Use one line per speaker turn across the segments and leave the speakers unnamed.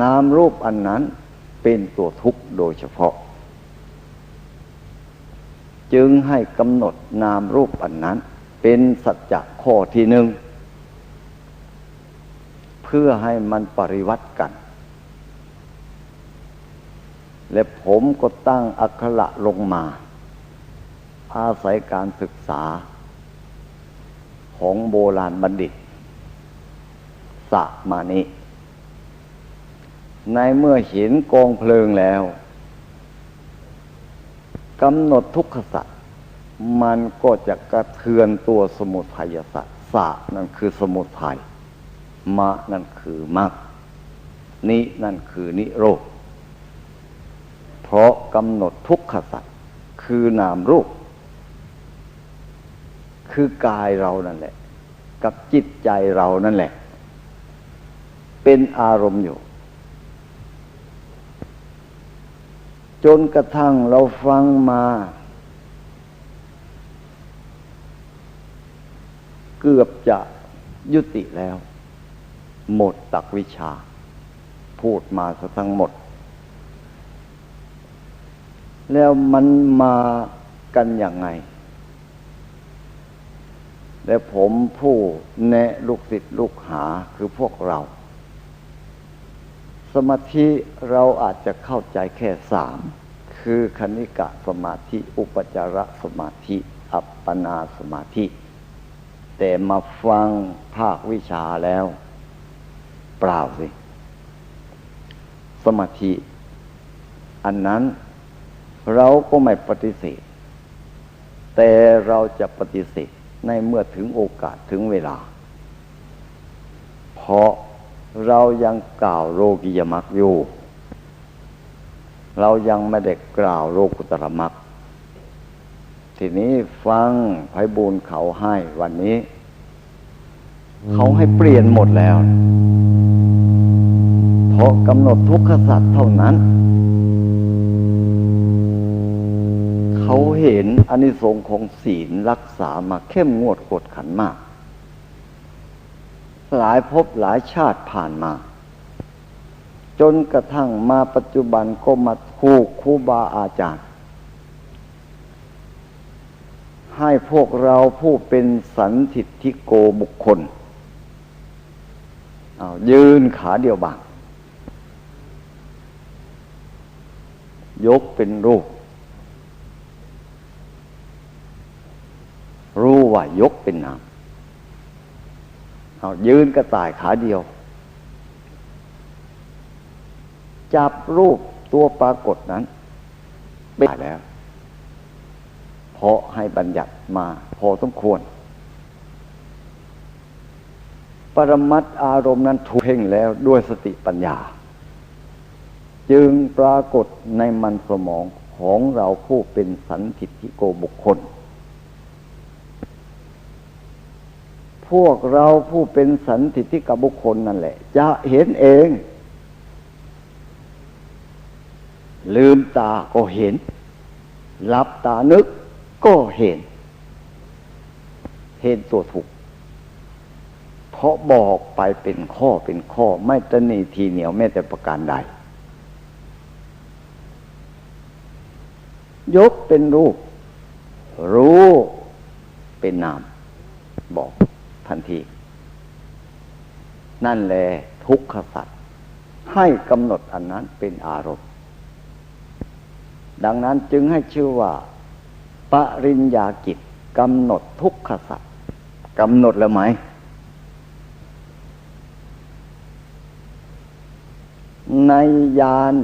นามรูปอันนั้นเป็นตัวทุกข์โดยเฉพาะ จึงให้กำหนดนามรูปอันนั้น เป็นสัจจะข้อที่หนึ่ง เพื่อให้มันปริวัติกัน และผมก็ตั้งอักขระลงมา อาศัยการศึกษา ของโบราณบัณฑิตสะมานิ ในเมื่อเห็นกองเพลิงแล้วกำหนดทุกขสัตว์มันก็จะกระเทือนตัวสมุทัยสัตว์สะนั่นคือสมุทัยมะนั่นคือมรรคนินั่นคือนิโรธ เพราะกำหนดทุกขสัตว์คือนามรูป คือกายเรานั่นแหละ กับจิตใจเรานั่นแหละ เป็นอารมณ์อยู่ จนกระทั่งเราฟังมา เกือบจะยุติแล้ว หมดตักวิชา พูดมาซะทั้งหมด แล้วมันมากันอย่างไง และผมผู้แนะลูกศิษย์ลูกหาคือพวกเรา สมาธิเราอาจจะเข้าใจแค่สามคือคณิกะสมาธิ อุปจารสมาธิ อัปปนาสมาธิ แต่มาฟังภาควิชาแล้ว เปล่าสิ สมาธิ อันนั้นเราก็ไม่ปฏิเสธ แต่เราจะปฏิเสธในเมื่อถึงโอกาสถึงเวลา เพราะ เรายังกล่าวโลกิยมักอยู่ เรายังไม่ได้กล่าวโลกุตรมักทีนี้ฟังไพบูลเขาให้วันนี้ เขาให้เปลี่ยนหมดแล้ว เพราะกำหนดทุกขสัตว์เท่านั้น เขาเห็นอนิสงค์ของศีลรักษามาเข้มงวดกดขันมาก หลายภพหลายชาติผ่านมา จนกระทั่งมาปัจจุบันก็มาถูกครูบาอาจารย์ ให้พวกเราผู้เป็นสันทิทิโกบุคคลเอายืนขาเดียวบางยกเป็นรูป รู้ว่ายกเป็นนาม เอายืนกระต่ายขาเดียว จับรูปตัวปรากฏนั้นเป็นแล้ว เพราะให้บัญญัติมาพอสมควร ปรมัตอารมณ์นั้นถูกเพ่งแล้วด้วยสติปัญญา จึงปรากฏในมันสมองของเราผู้เป็นสันติทิโกบุคคล พวกเราผู้เป็นสันติทิกบุคคลนั่นแหละ จะเห็นเอง ลืมตาก็เห็น หลับตานึกก็เห็น เห็นตัวถูกเพราะบอกไปเป็นข้อเป็นข้อ ไม่ตนีทีเหนียวแม้แต่ประการใด ยกเป็นรูป รู้เป็นนามบอก ทันที นั่นแหละทุกขสัตว์ให้กำหนดอันนั้นเป็นอารมณ์ ดังนั้นจึงให้ชื่อว่า ปริญญากิจกำหนดทุกขสัตว์กำหนดแล้วไหม ในยาน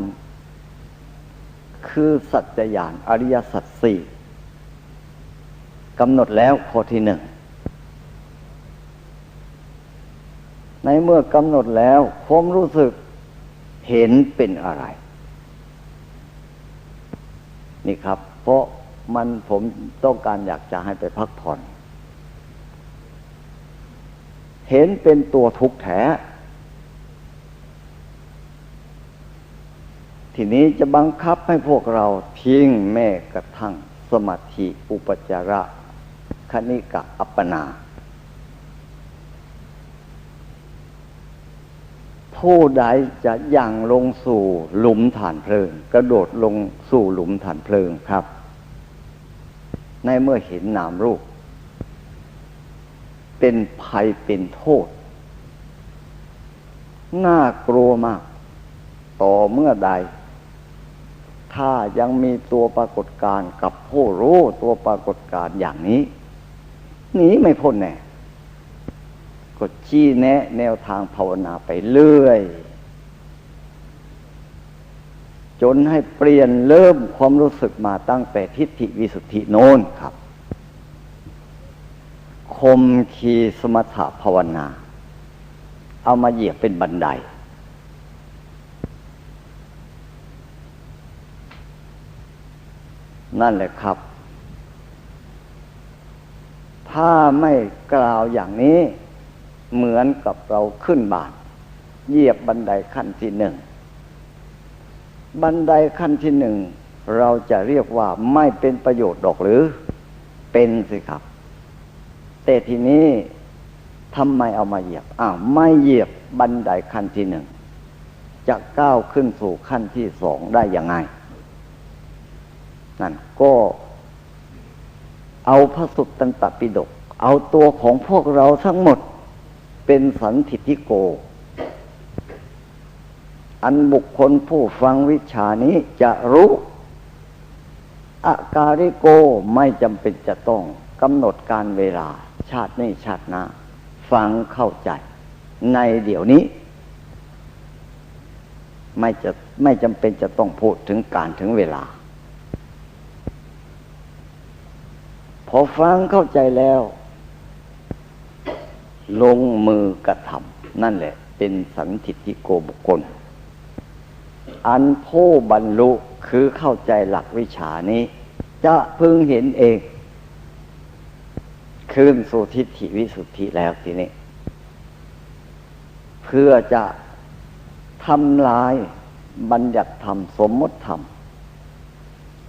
คือสัจจญาณอริยสัจสี่กำหนดแล้วข้อที่หนึ่ง ในเมื่อกำหนดแล้วผมรู้สึกเห็นเป็นอะไร นี่ครับ เพราะมันผมต้องการอยากจะให้ไปพักผ่อน เห็นเป็นตัวทุกข์แท้ ทีนี้จะบังคับให้พวกเราทิ้งแม่กระทั่งสมาธิอุปจาระคณิกะอัปปนา ผู้ใดจะย่างลงสู่หลุมฐานเพลิง กระโดดลงสู่หลุมฐานเพลิงครับ ในเมื่อเห็นนามรูป เป็นภัยเป็นโทษ น่ากลัวมาก ต่อเมื่อใด ถ้ายังมีตัวปรากฏการกับผู้รู้ตัวปรากฏการอย่างนี้หนีไม่พ้นแน่ ก็ชี้แนะแนวทางภาวนาไปเรื่อย จนให้เปลี่ยนเริ่มความรู้สึกมาตั้งแต่ทิฏฐิวิสุทธิโน้นครับ คมคีสมถภาวนา เอามาเหยียบเป็นบันได นั่นแหละครับ ถ้าไม่กล่าวอย่างนี้ เหมือนกับเราขึ้นบานเหยียบบันไดขั้นที่หนึ่ง บันไดขั้นที่หนึ่ง เราจะเรียกว่าไม่เป็นประโยชน์ดอกหรือ เป็นสิครับ แต่ทีนี้ทำไมเอามาเหยียบอ้าวไม่เหยียบบันไดขั้นที่หนึ่ง จะก้าวขึ้นสู่ขั้นที่สองได้ยังไง นั่นก็เอาพระสุตตันตปิฎกเอาตัวของพวกเราทั้งหมด เป็นสันทิทิโก อันบุคคลผู้ฟังวิชานี้จะรู้อาการิโกไม่จำเป็นจะต้องกำหนดการเวลา ชาตินี้ชาติหน้าฟังเข้าใจ ในเดี๋ยวนี้ ไม่จะไม่จำเป็นจะต้องพูดถึงการถึงเวลา พอฟังเข้าใจแล้ว ลงมือกระทำนั่นแหละ เป็นสันทิติโกบุคคล อันผู้บรรลุคือเข้าใจหลักวิชานี้ จะพึงเห็นเองคืนสุทิฏฐิวิสุทธิแล้วทีนี้ เพื่อจะทำลายบัญญัติธรรมสมมติธรรม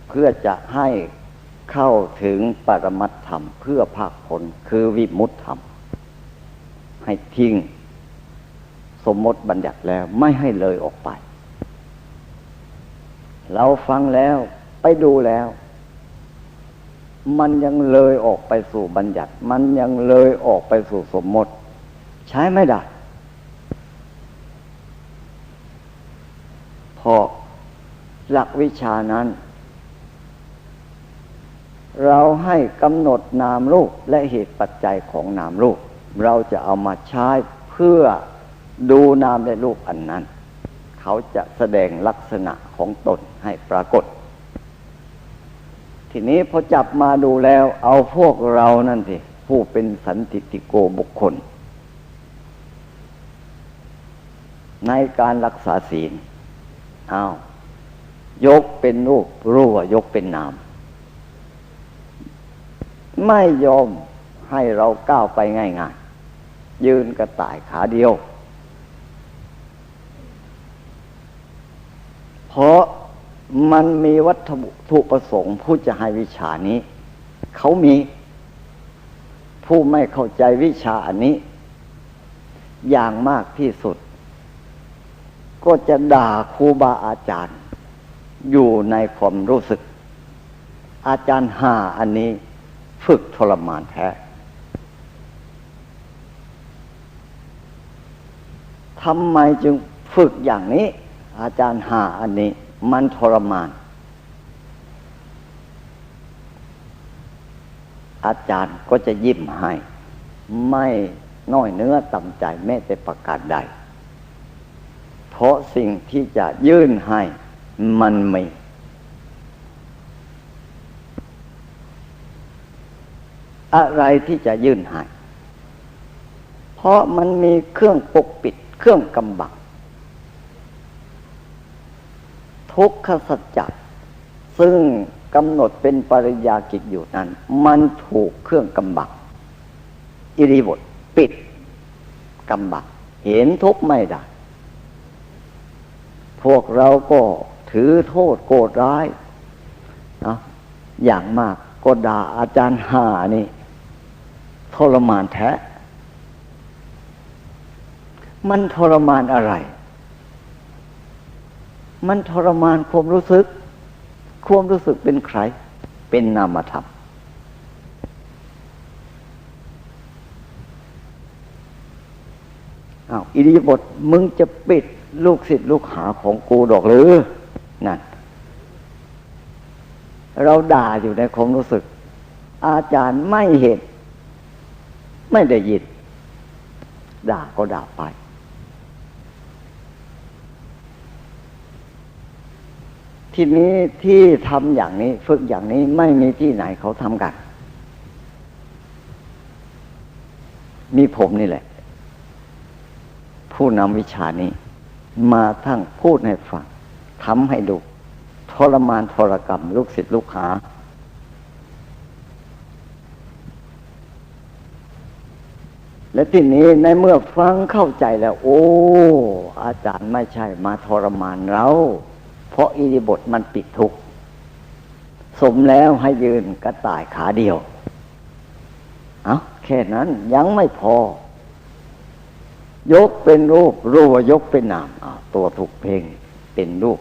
เพื่อจะให้เข้าถึงปรมัตธรรม เพื่อภาคผลคือวิมุตธรรม ให้ทิ้ง สมมติบัญญัติแล้วไม่ให้เลยออกไป เราฟังแล้วไปดูแล้ว มันยังเลยออกไปสู่บัญญัติ มันยังเลยออกไปสู่สมมติ ใช้ไม่ได้เพราะหลักวิชานั้น เราให้กำหนดนามรูปและเหตุปัจจัยของนามรูป เราจะเอามาใช้เพื่อดูนามในรูปอันนั้น เขาจะแสดงลักษณะของตนให้ปรากฏ ทีนี้พอจับมาดูแล้ว เอาพวกเรานั่นสิ ผู้เป็นสันติติโกบุคคล ในการรักษาศีลเอายกเป็นรูปรู้ว่ายกเป็นนาม ไม่ยอมให้เราก้าวไปง่ายๆ ยืนกระต่ายขาเดียว เพราะมันมีวัตถุประสงค์ผู้จะให้วิชานี้ เขามีผู้ไม่เข้าใจวิชาอันนี้ อย่างมากที่สุด ก็จะด่าครูบาอาจารย์ อยู่ในความรู้สึก อาจารย์หาอันนี้ ฝึกทรมานแท้ ทำไมจึงฝึกอย่างนี้ อาจารย์หาอันนี้ มันทรมาน อาจารย์ก็จะยิ้มให้ ไม่น้อยเนื้อต่ำใจแม้แต่ประกาศใด เพราะสิ่งที่จะยื่นให้มันมีอะไรที่จะยื่นให้ เพราะมันมีเครื่องปกปิด เครื่องกำบัง ทุกขสัจจะซึ่งกำหนดเป็นปริยากิจอยู่นั้น มันถูกเครื่องกำบังอิริบทปิดกำบังเห็นทุกไม่ได้ พวกเราก็ถือโทษโกรธร้ายนะอย่างมากก็ด่าอาจารย์หานี่ทรมานแท้ มันทรมานอะไร มันทรมานความรู้สึก ความรู้สึกเป็นใคร เป็นนามธรรม อ้าวอิริยาบถมึงจะปิดลูกศิษย์ลูกหาของกูดอกหรือ นั่น เราด่าอยู่ในความรู้สึก อาจารย์ไม่เห็น ไม่ได้ยินด่าก็ด่าไป ทีนี้ที่ทำอย่างนี้ ฝึกอย่างนี้ไม่มีที่ไหนเขาทำกัน มีผมนี่แหละ ผู้นำวิชานี้ มาทั้งพูดให้ฟังทำให้ดูทรมานทรกรรม ลูกศิษย์ลูกหา และทีนี้ในเมื่อฟังเข้าใจแล้ว โอ้ อาจารย์ไม่ใช่มาทรมานเรา เพราะอิริบทมันปิดทุกสมแล้วให้ยืนกระต่ายขาเดียว เอาแค่นั้นยังไม่พอ ยกเป็นรูปรู้ว่ายกเป็นนามอ้าตัวถูกเพ่งเป็นรูป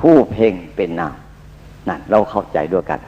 ผู้เพ่งเป็นนามนั่นเราเข้าใจด้วยกัน